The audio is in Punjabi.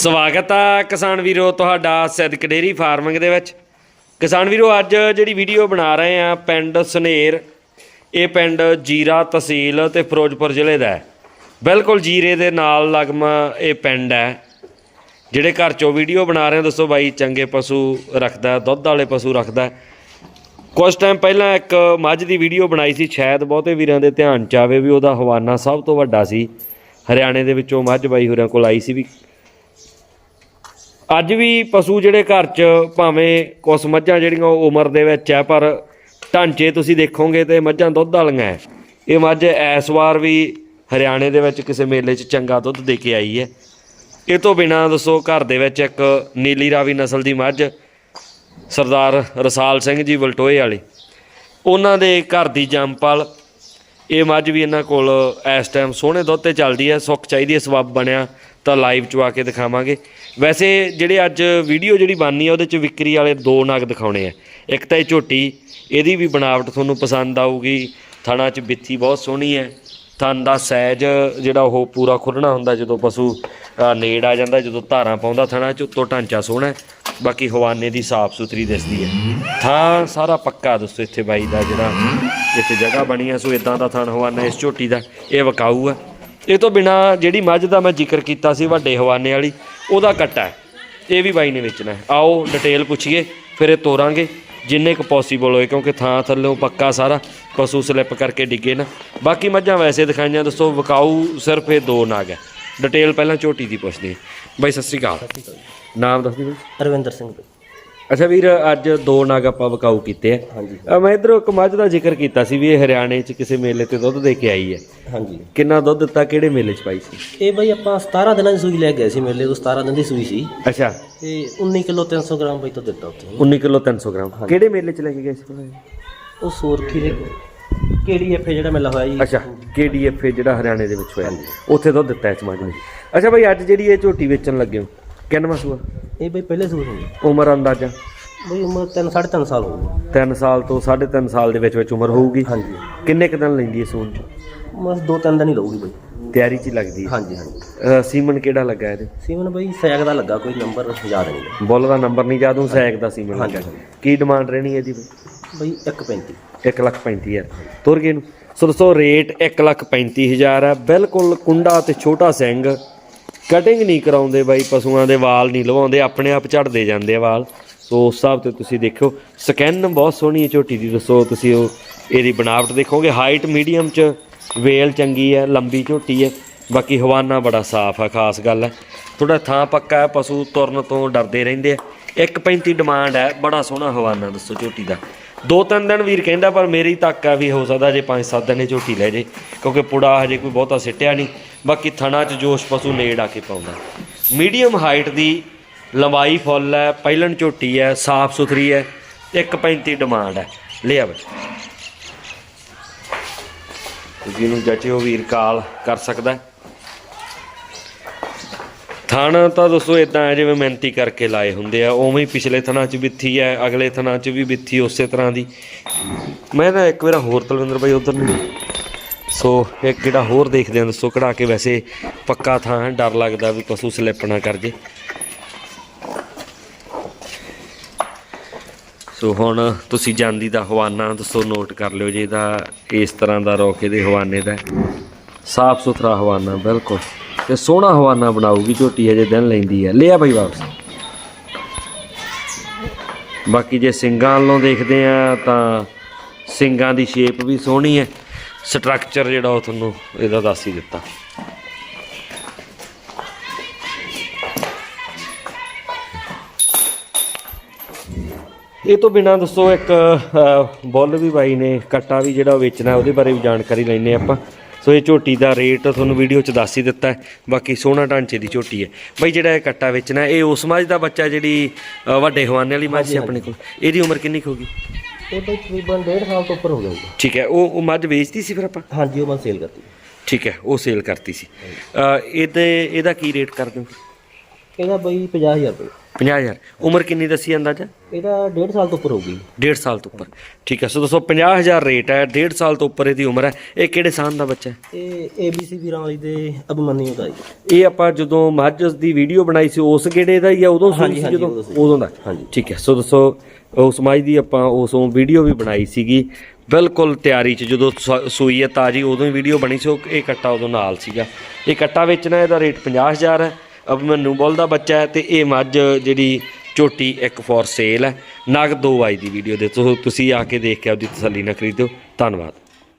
ਸਵਾਗਤ ਆ ਕਿਸਾਨ ਵੀਰੋ ਤੁਹਾਡਾ ਸਿੱਧਕ ਡੇਰੀ ਫਾਰਮਿੰਗ ਦੇ ਵਿੱਚ। ਕਿਸਾਨ ਵੀਰੋ, ਅੱਜ ਜਿਹੜੀ ਵੀਡੀਓ ਬਣਾ ਰਹੇ ਆ ਪਿੰਡ ਸਨੇਰ, ਇਹ ਪਿੰਡ ਜੀਰਾ ਤਹਿਸੀਲ ਤੇ ਫਿਰੋਜ਼ਪੁਰ ਜ਼ਿਲ੍ਹੇ ਦਾ ਹੈ। ਬਿਲਕੁਲ ਜੀਰੇ ਦੇ ਨਾਲ ਲਗਮਾ ਇਹ ਪਿੰਡ ਹੈ। ਜਿਹੜੇ ਘਰ ਚੋਂ ਵੀਡੀਓ ਬਣਾ ਰਹੇ ਆ, ਦੱਸੋ ਬਾਈ, ਚੰਗੇ ਪਸ਼ੂ ਰੱਖਦਾ, ਦੁੱਧ ਵਾਲੇ ਪਸ਼ੂ ਰੱਖਦਾ। ਕੁਝ ਟਾਈਮ ਪਹਿਲਾਂ ਇੱਕ ਮੱਝ ਦੀ ਵੀਡੀਓ ਬਣਾਈ ਸੀ, ਸ਼ਾਇਦ ਬਹੁਤੇ ਵੀਰਾਂ ਦੇ ਧਿਆਨ ਚ ਆਵੇ ਵੀ ਉਹਦਾ ਹਵਾਨਾ ਸਭ ਤੋਂ ਵੱਡਾ ਸੀ। ਹਰਿਆਣੇ ਦੇ ਵਿੱਚੋਂ ਮੱਝ ਬਾਈ ਹੋਰਾਂ ਕੋਲ ਆਈ ਸੀ ਵੀ ਅੱਜ ਵੀ ਪਸ਼ੂ ਜਿਹੜੇ ਘਰ 'ਚ ਭਾਵੇਂ ਕੁਛ ਮੱਝਾਂ ਜਿਹੜੀਆਂ ਉਹ ਉਮਰ ਦੇ ਵਿੱਚ ਹੈ ਪਰ ਢਾਂਚੇ ਤੁਸੀਂ ਦੇਖੋਗੇ ਤੇ ਮੱਝਾਂ ਦੁੱਧ ਵਾਲੀਆਂ ਹੈ ਇਹ ਮੱਝ ਇਸ ਵਾਰ ਵੀ ਹਰਿਆਣੇ ਦੇ ਵਿੱਚ ਕਿਸੇ ਮੇਲੇ 'ਚ ਚੰਗਾ ਦੁੱਧ ਦੇ ਕੇ ਆਈ ਹੈ ਇਹ ਤੋਂ ਬਿਨਾਂ ਦੱਸੋ ਘਰ ਦੇ ਵਿੱਚ ਇੱਕ ਨੀਲੀ ਰਾਵੀ ਨਸਲ ਦੀ ਮੱਝ, ਸਰਦਾਰ ਰਸਾਲ ਸਿੰਘ ਜੀ ਵਲਟੋਏ ਵਾਲੀ। ਉਹਨਾਂ ਦੇ ਘਰ ਦੀ ਜੰਪਲ ਇਹ ਮੱਝ ਵੀ ਇਹਨਾਂ ਕੋਲ ਇਸ ਟਾਈਮ ਸੋਹਣੇ ਦੁੱਧ ਤੇ ਚੱਲਦੀ ਹੈ ਸੁੱਖ ਚਾਹੀਦੀ ਹੈ ਸਬੱਬ ਬਣਿਆ। ਤਾਂ ਲਾਈਵ ਚ ਆ ਕੇ ਦਿਖਾਵਾਂਗੇ। ਵੈਸੇ ਜਿਹੜੇ ਅੱਜ ਵੀਡੀਓ ਜਿਹੜੀ ਬਣਨੀ ਆ, ਉਹਦੇ ਚ ਵਿਕਰੀ ਵਾਲੇ ਦੋ ਨਗ ਦਿਖਾਉਣੇ ਆ। ਇੱਕ ਤਾਂ ਇਹ ਝੋਟੀ, ਇਹਦੀ ਵੀ ਬਣਾਵਟ ਤੁਹਾਨੂੰ ਪਸੰਦ ਆਊਗੀ। ਥਣਾ ਚ ਬਿੱਥੀ ਬਹੁਤ ਸੋਹਣੀ ਹੈ। ਥਣ ਦਾ ਸਾਈਜ਼ ਜਿਹੜਾ ਉਹ ਪੂਰਾ ਖੁੱਲਣਾ ਹੁੰਦਾ ਜਦੋਂ ਪਸ਼ੂ ਨੇੜ ਆ ਜਾਂਦਾ, ਜਦੋਂ ਧਾਰਾਂ ਪਾਉਂਦਾ ਥਣਾ ਚ, ਉੱਤੋਂ ਢਾਂਚਾ ਸੋਹਣਾ ਬਾਕੀ ਹਵਾਨੇ ਦੀ ਸਾਫ਼ ਸੁਥਰੀ ਦਿਸਦੀ ਹੈ। ਥਾਂ ਸਾਰਾ ਪੱਕਾ ਦੋਸਤੋ ਇੱਥੇ ਬਾਈ ਦਾ ਜਿਹੜਾ, ਇੱਥੇ ਜਗ੍ਹਾ ਬਣੀ ਹੈ, ਸੋ ਇਦਾਂ ਦਾ ਥਣ ਹਵਾਨਾ ਇਸ ਝੋਟੀ ਦਾ। ਇਹ ਵਕਾਊ ਆ ਇਹ ਤੋਂ ਬਿਨਾ ਜਿਹੜੀ ਮੱਝ ਦਾ ਮੈਂ ਜ਼ਿਕਰ ਕੀਤਾ ਸੀ ਵੱਡੇ ਹਵਾਨੇ ਵਾਲੀ ਉਹਦਾ ਕੱਟਾ ਹੈ। ਇਹ ਵੀ ਬਾਈ ਨੇ ਵੇਚਣਾ ਹੈ। ਆਓ ਡਿਟੇਲ ਪੁੱਛੀਏ ਫਿਰ ਇਹ ਤੋਰਾਂਗੇ। ਜਿੰਨੇ ਕੁ ਪੋਸੀਬਲ ਹੋਏ ਕਿਉਂਕਿ ਥਾਂ ਥੱਲੇੋਂ ਪੱਕਾ ਸਾਰਾ ਪਸ਼ੂ ਸਲਿੱਪ ਕਰਕੇ ਡਿੱਗੇ ਨਾ। ਬਾਕੀ ਮੱਝਾਂ ਵੈਸੇ ਦਿਖਾਈਆਂ ਦੱਸੋ ਵਕਾਊ ਸਿਰਫ ਇਹ ਦੋ ਨਾਗ ਹੈ। ਡਿਟੇਲ ਪਹਿਲਾਂ ਝੋਟੀ ਦੀ ਪੁੱਛਦੇ ਹਾਂ। ਬਾਈ ਸਤਿ ਸ਼੍ਰੀ ਅਕਾਲ। ਨਾਮ ਦੱਸ ਦਿਓ ਬਾਈ। ਰਵਿੰਦਰ ਸਿੰਘ ਜੀ। ਅੱਛਾ ਵੀਰ ਅੱਜ ਦੋ ਨਾਗ ਆਪਾਂ ਵਕਾਊ ਕੀਤੇ ਆ। ਮੈਂ ਇਧਰੋਂ ਇੱਕ ਮੱਝ ਦਾ ਜ਼ਿਕਰ ਕੀਤਾ ਸੀ ਵੀ ਇਹ ਹਰਿਆਣੇ 'ਚ ਕਿਸੇ ਮੇਲੇ ਤੇ ਦੁੱਧ ਦੇ ਕੇ ਆਈ ਹੈ। ਹਾਂਜੀ। ਕਿੰਨਾ ਦੁੱਧ ਦਿੱਤਾ ਕਿਹੜੇ ਮੇਲੇ 'ਚ ਪਾਈ ਸੀ? ਇਹ ਬਈ ਆਪਾਂ 17 ਦਿਨਾਂ ਦੀ ਸੂਈ ਲੈ ਗਏ ਸੀ ਮੇਲੇ ਤੋਂ 17 ਦਿਨ ਦੀ ਸੂਈ ਸੀ। ਅੱਛਾ। ਤੇ 19 ਕਿਲੋ 300 ਗ੍ਰਾਮ ਬਈ ਤੋਂ ਦਿੱਤਾ ਉੱਥੇ। 19 ਕਿਲੋ 300 ਗ੍ਰਾਮ। ਕਿਹੜੇ ਮੇਲੇ 'ਚ ਲੈ ਕੇ ਗਏ ਸੀ? ਉਹ ਸੋਰਖੀ ਦੇ ਕਿਹੜੀ ਐਫ ਜਿਹੜਾ ਮੇਲਾ ਹੋਇਆ ਜੀ। ਅੱਛਾ KDF ਜਿਹੜਾ ਹਰਿਆਣੇ ਦੇ ਵਿੱਚ ਹੋਇਆ। ਉੱਥੇ ਦੁੱਧ ਦਿੱਤਾ ਇਸ ਮੱਝ ਨੇ। ਅੱਛਾ ਭਾਈ ਅੱਜ ਜਿਹੜੀ ਇਹ ਝੋਟੀ ਵੇਚਣ ਲੱਗੇ ਹੋ ਕਿੰਨਵਾਂ ਸੂਆ? ਇਹ ਬਈ ਪਹਿਲੇ ਸੂਰ ਹੋਈ ਉਮਰ ਅੰਦਾਜ਼ਾ? ਬਈ ਉਮਰ 3 3.5 ਸਾਲ ਹੋ ਗਈ। 3 ਸਾਲ ਤੋਂ 3.5 ਸਾਲ ਦੇ ਵਿੱਚ ਵਿੱਚ ਉਮਰ ਹੋਊਗੀ? ਹਾਂਜੀ। ਕਿੰਨੇ ਕੁ ਦਿਨ ਲੈਂਦੀ ਹੈ ਸੂਣ 'ਚ ਬਸ ਦੋ ਤਿੰਨ ਦਿਨ ਹੀ ਰਹੂਗੀ ਬਈ। ਤਿਆਰੀ 'ਚ ਹੀ ਲੱਗਦੀ ਹੈ? ਹਾਂਜੀ ਹਾਂਜੀ। ਸੀਮਨ ਕਿਹੜਾ ਲੱਗਾ ਇਹਦੇ? ਸੀਮਨ ਬਈ ਸੈਗ ਦਾ ਲੱਗਾ ਕੋਈ ਨੰਬਰ ਯਾਦ ਨਹੀਂ। ਬੁੱਲ ਦਾ ਨੰਬਰ ਨਹੀਂ ਯਾਦ ਉਹ ਸੈਕ ਦਾ ਸੀਮਨ ਲੱਗਾ। ਹਾਂਜੀ। ਕੀ ਡਿਮਾਂਡ ਰਹਿਣੀ ਹੈ ਜੀ ਬਈ? 1.35 1 ਲੱਖ 35000 ਤੁਰ ਗਏ ਨੂੰ ਸੋ ਦੋਸਤੋ ਰੇਟ 1 ਲੱਖ 35000 ਹੈ। ਬਿਲਕੁਲ ਕੁੰਡਾ ਤੇ ਛੋਟਾ ਸਿੰਘ। ਕਟਿੰਗ ਨਹੀਂ ਕਰਾਉਂਦੇ ਬਾਈ, ਪਸ਼ੂਆਂ ਦੇ ਵਾਲ ਨਹੀਂ ਲਵਾਉਂਦੇ, ਆਪਣੇ ਆਪ ਝੜਦੇ ਜਾਂਦੇ ਆ ਵਾਲ। ਸੋ ਉਸ ਹਿਸਾਬ ਤੇ ਤੁਸੀਂ ਦੇਖਿਓ ਸਕੈਨ ਬਹੁਤ ਸੋਹਣੀ ਹੈ ਝੋਟੀ ਦੀ, ਦੱਸੋ ਤੁਸੀਂ ਉਹ, ਇਹਦੀ ਬਣਾਵਟ ਦੇਖੋਗੇ। ਹਾਈਟ ਮੀਡੀਅਮ ਚ ਵੇਲ ਚੰਗੀ ਹੈ, ਲੰਬੀ ਝੋਟੀ ਹੈ, ਬਾਕੀ ਹਵਾਨਾ ਬੜਾ ਸਾਫ਼ ਆ, ਖਾਸ ਗੱਲ ਹੈ। ਥੋੜਾ ਥਾਂ ਪੱਕਾ ਹੈ, ਪਸ਼ੂ ਤੁਰਨ ਤੋਂ ਡਰਦੇ ਰਹਿੰਦੇ ਆ। 1.35 ਡਿਮਾਂਡ ਹੈ, ਬੜਾ ਸੋਹਣਾ ਹਵਾਨਾ, ਦੱਸੋ ਝੋਟੀ ਦਾ। ਦੋ ਤਿੰਨ ਦਿਨ ਵੀਰ ਕਹਿੰਦਾ, ਪਰ ਮੇਰੀ ਤੱਕ ਆ ਵੀ ਹੋ ਸਕਦਾ ਜੇ ਪੰਜ ਸੱਤ ਦਿਨ ਇਹ ਝੋਟੀ ਲੈ ਜੇ, ਕਿਉਂਕਿ ਪੁੜਾ ਹਜੇ ਕੋਈ ਬਹੁਤਾ ਸਿੱਟਿਆ ਨਹੀਂ। ਬਾਕੀ ਥਣਾ 'ਚ ਜੋਸ਼ ਪਸ਼ੂ ਨੇੜ ਆ ਕੇ ਪਾਉਂਦਾ। ਮੀਡੀਅਮ ਹਾਈਟ ਦੀ ਲੰਬਾਈ ਫੁੱਲ ਹੈ, ਪਹਿਲਣ ਝੋਟੀ ਹੈ, ਸਾਫ਼ ਸੁਥਰੀ ਹੈ 1.35 ਡਿਮਾਂਡ ਹੈ। ਲਿਆ ਬਈ। ਜਿਹਨੂੰ ਜਚੇ ਉਹ ਵੀਰ, ਕਾਲ ਕਰ ਸਕਦਾ ਥਣ ਤਾਂ ਦੋਸਤੋ ਇਦਾਂ ਹੈ, ਜਿਵੇਂ ਮਿਹਨਤੀ ਕਰਕੇ ਲਾਏ ਹੁੰਦੇ ਆ, ਉਵੇਂ ਹੀ ਪਿਛਲੇ ਥਣਾ 'ਚ ਬਿੱਥੀ ਹੈ, ਅਗਲੇ ਥਣਾ 'ਚ ਵੀ ਬਿੱਥੀ ਉਸੇ ਤਰ੍ਹਾਂ ਦੀ। ਮੈਂ ਨਾ ਇੱਕ ਵਾਰ ਹੋਰ ਤਲਵਿੰਦਰ ਬਾਈ ਉਧਰ ਨੂੰ। ਸੋ ਇੱਕ ਜਿਹੜਾ ਹੋਰ ਦੇਖਦੇ ਆਂ ਦੱਸੋ ਕਢਾ ਕੇ ਵੈਸੇ ਪੱਕਾ ਥਾਂ ਹੈ, ਡਰ ਲੱਗਦਾ ਵੀ ਪਸ਼ੂ ਸਲਿੱਪ ਨਾ ਕਰ ਜੇ। ਸੋ ਹੁਣ ਤੁਸੀਂ ਜਾਂਦੀ ਦਾ ਹਵਾਨਾ, ਦੱਸੋ ਨੋਟ ਕਰ ਲਿਓ ਜੇ ਇਹਦਾ ਇਸ ਤਰ੍ਹਾਂ ਦਾ ਰੋਕੇ ਦੇ ਹਵਾਨੇ ਦਾ ਸਾਫ਼ ਸੁਥਰਾ ਹਵਾਨਾ, ਬਿਲਕੁਲ। ਤੇ ਸੋਹਣਾ ਹਵਾਨਾ ਬਣਾਊਗੀ, ਝੋਟੀ ਹਜੇ ਦਿਨ ਲੈਂਦੀ ਹੈ ਲਿਆ ਬਈ ਵਾਪਸ। ਬਾਕੀ ਜੇ ਸਿੰਗਾਂ ਵੱਲੋਂ ਦੇਖਦੇ ਆ, ਤਾਂ ਸਿੰਗਾਂ ਦੀ ਸ਼ੇਪ ਵੀ ਸੋਹਣੀ ਹੈ ਸਟਰਕਚਰ ਜਿਹੜਾ ਉਹ ਤੁਹਾਨੂੰ ਇਹਦਾ ਦੱਸ ਹੀ ਦਿੱਤਾ। ਇਹ ਤੋਂ ਬਿਨਾ ਦੱਸੋ ਇੱਕ ਬੁੱਲ ਵੀ ਬਾਈ ਨੇ, ਕੱਟਾ ਵੀ ਜਿਹੜਾ ਵੇਚਣਾ, ਉਹਦੇ ਬਾਰੇ ਵੀ ਜਾਣਕਾਰੀ ਲੈਣੇ ਆਪਾਂ। ਸੋ ਇਹ ਝੋਟੀ ਦਾ ਰੇਟ ਤੁਹਾਨੂੰ ਵੀਡੀਓ 'ਚ ਦੱਸ ਹੀ ਦਿੱਤਾ ਹੈ। ਬਾਕੀ ਸੋਹਣਾ ਢਾਂਚੇ ਦੀ ਝੋਟੀ ਹੈ। ਬਾਈ ਜਿਹੜਾ ਇਹ ਕੱਟਾ ਵੇਚਣਾ ਇਹ ਉਸ ਮੱਝ ਦਾ ਬੱਚਾ ਜਿਹੜੀ ਵੱਡੇ ਹਵਾਨੇ ਵਾਲੀ ਮੱਝ ਸੀ ਆਪਣੇ ਕੋਲ? ਇਹਦੀ ਉਮਰ ਕਿੰਨੀ ਹੋਗੀ ਇਹ ਬਈ ਤਕਰੀਬਨ 1.5 ਸਾਲ ਤੋਂ ਉੱਪਰ ਹੋ ਗਿਆ ਜੀ। ਠੀਕ ਹੈ ਉਹ ਉਹ ਮੱਝ ਵੇਚਦੀ ਸੀ ਫਿਰ ਆਪਾਂ? ਹਾਂਜੀ ਉਹ ਮੈਂ ਸੇਲ ਕਰਤੀ ਠੀਕ ਹੈ ਉਹ ਸੇਲ ਕਰਤੀ ਸੀ। ਇਹਦੇ ਇਹਦਾ ਕੀ ਰੇਟ ਕਰ ਦਿਓ ਇਹਦਾ ਬਈ 50000 ਰੁਪਏ। 50000 ਉਮਰ ਕਿੰਨੀ ਦੱਸੀ ਅੰਦਾਜ਼ਾ? ਇਹਦਾ 1.5 ਸਾਲ ਤੋਂ ਉੱਪਰ ਹੋਊਗੀ। 1.5 ਸਾਲ ਤੋਂ ਉੱਪਰ। ਠੀਕ ਹੈ ਸੋ ਦੋਸਤੋ 50000 ਰੇਟ ਹੈ 1.5 ਸਾਲ ਤੋਂ ਉੱਪਰ ਇਹਦੀ ਉਮਰ ਹੈ। ਇਹ ਕਿਹੜੇ ਸਾਲ ਦਾ ਬੱਚਾ ਹੈ? ਇਹ ABC ਵੀਰਾਂ ਵਾਲੀ ਦੇ ਅਭਿਮਨਯੂ ਦਾ ਜੀ। ਇਹ ਆਪਾਂ ਜਦੋਂ ਮੱਝ ਦੀ ਵੀਡੀਓ ਬਣਾਈ ਸੀ ਉਸ ਗੇੜੇ ਦਾ ਹੀ ਆ ਉਦੋਂ ਸੀ ਜਦੋਂ? ਉਦੋਂ ਦਾ। ਹਾਂਜੀ। ਠੀਕ ਹੈ ਸੋ ਦੱਸੋ ਉਸ ਮੱਝ ਦੀ ਆਪਾਂ ਉਸੋਂ ਵੀਡੀਓ ਵੀ ਬਣਾਈ ਸੀਗੀ। ਬਿਲਕੁਲ ਤਿਆਰੀ 'ਚ ਜਦੋਂ ਸੂਈ ਹੈ ਤਾਜੀ ਉਦੋਂ ਹੀ ਵੀਡੀਓ ਬਣੀ ਸੀ ਉਹ ਇਹ ਕੱਟਾ ਉਦੋਂ ਨਾਲ ਸੀਗਾ। ਇਹ ਕੱਟਾ ਵੇਚਣਾ ਇਹਦਾ ਰੇਟ 50000 ਹੈ। ਅਬ ਮੈਨੂੰ ਬੋਲਦਾ ਬੱਚਾ ਹੈ ਤੇ ਇਹ ਮੱਝ ਜਿਹੜੀ ਝੋਟੀ ਇੱਕ ਫੋਰ ਸੇਲ ਹੈ। ਨਗ ਦੋ ਆਈ ਦੀ ਵੀਡੀਓ ਦੇ, ਤੋ ਤੁਸੀਂ ਆ ਕੇ ਦੇਖ ਕੇ ਆਪਦੀ ਤਸੱਲੀ ਨਾਲ ਖਰੀਦੋ ਧੰਨਵਾਦ।